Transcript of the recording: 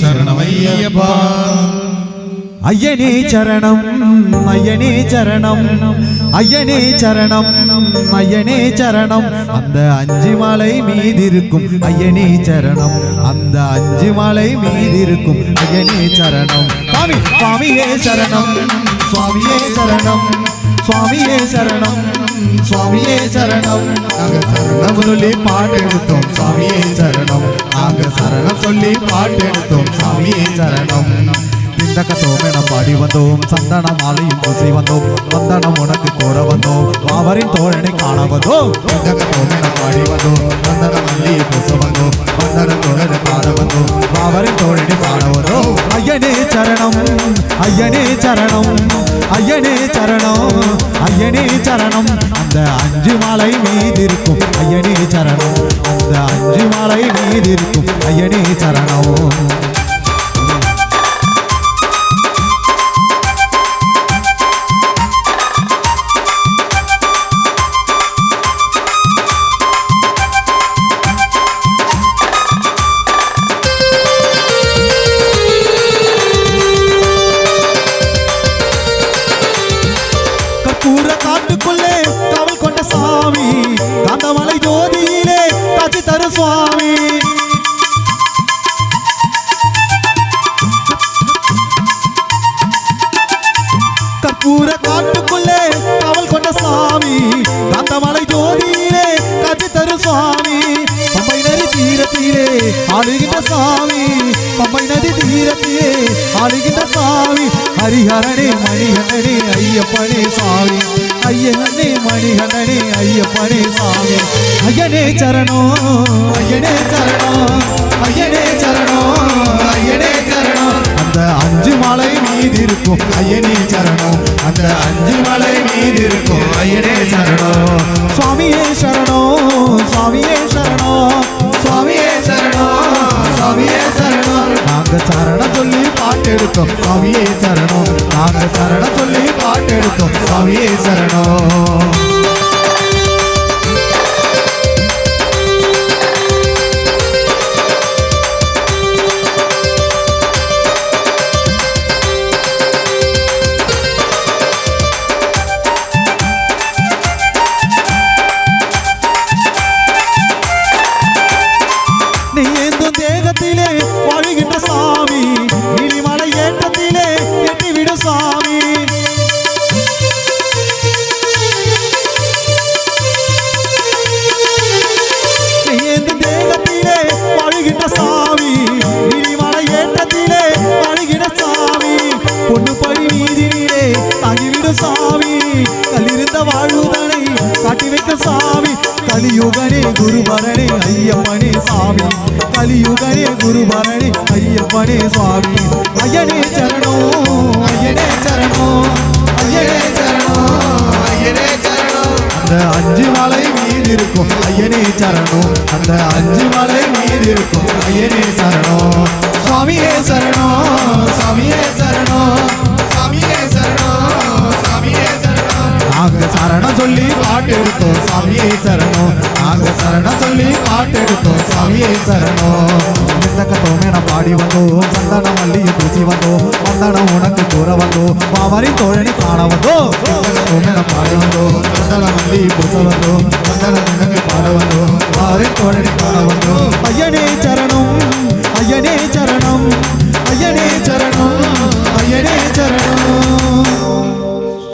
சரணமையப்பா. ஐயனே சரணம் ஐயனே சரணம் ஐயனே சரணம் ஐயனே சரணம். அந்த அஞ்சு மலை மீதிருக்கும் ஐயனே சரணம். அந்த அஞ்சு மலை மீதிருக்கும் ஐயனே சரணம். சுவாமி சுவாமியே சரணம் சுவாமியே சரணம் சுவாமியே சரணம். சுவாமியே சரணம். நாங்க சரணம் சொல்லி பாட்டு எடுத்தோம். சுவாமியே சரணம். நாங்க சரணம் சொல்லி பாட்டு எடுத்தோம். சுவாமியே சரணம். பிண்டக்கத்தோம் என பாடி வந்தோம். சந்தன மாலையும் பூசி வந்தோம். வந்தனம் உனக்கு கோர வந்தோம். அவரின் தோழனை காண வந்தோம். பிண்டக்கத்தோம் என பாடி வந்தோம். சந்தன மல்லியை பூச வந்தோம். வந்தன தோழனை காண வந்தோம். அவரின் தோழனை காண வந்தோம். ஐயனே சரணம். ஐயனே சரணம். ஐயனே சரணம் ஐயனே சரணம். அந்த அஞ்சு மாலை மீதிருக்கும். ஐயனே சரணம் அந்த அஞ்சு மாலை மீதிருக்கும். ஐயனே சரணம். கற்பூர காட்டுக்குள்ளே காவல் கொண்ட சாமி காந்தமலை ஜோதியிலே காட்சி தரும் சுவாமி. பம்பை நதி தீரத்திலே ஆளுகின்ற சாமி பம்பை நதி தீரத்திலே ஆளுகின்ற சாமி. ஹரிஹரனே மணிகண்டனே ஐயப்பனே சாமி. ஐயனே மணிகண்டனே ஐயப்பனே சாமி. ஐயனே சரணோ ஐயனே சரணோ ஐயனே சரணோ ஐயனே சரணோ. அந்த அஞ்சு மலை மீதி இருக்கும் ஐயனே சரணம் அந்த அஞ்சு மலை மீது இருக்கும். ஐயனே சரணம் சுவாமியே சரணம் சுவாமியே சரணம் சுவாமியே சரணம் சுவாமியே சரணம் நாங்க சரணம் சொல்லி பாட்டு எடுத்தோம் சுவாமியே சரணம் நாங்க சரணம் சொல்லி பாட்டு எடுத்தோம் சுவாமியே சரணம் ஏற்றத்திலே வாழ்கின்ற சாமி இனிமலை ஏற்றத்திலே எட்டிவிடும் சாமி. ஐயப்பனே சுவாமி. ஐயனே சரணோ ஐயனே சரணோ ஐயனே சரணோ ஐயனே சரணோ. அந்த அஞ்சு மலை மீது இருக்கும். ஐயனே சரணோ அந்த அஞ்சு மலை மீது இருக்கும். ஐயனே சரணோ சுவாமியே சரணோ சுவாமியே சரணோ சுவாமியே சரணோ சுவாமியே சரணோ. நாங்க சரணம் சொல்லி பாட்டு எடுத்தோம் சாமியே சரணம் நாங்க சரணம் சொல்லி பாட்டு எடுத்தோம் சாமியே சரணம் நித்தக்கத்தோமே நான் பாடி வந்தோம் சந்தன மல்லியை பூசி வந்தோம் வந்தனம் உனக்கு கூற வந்தோம்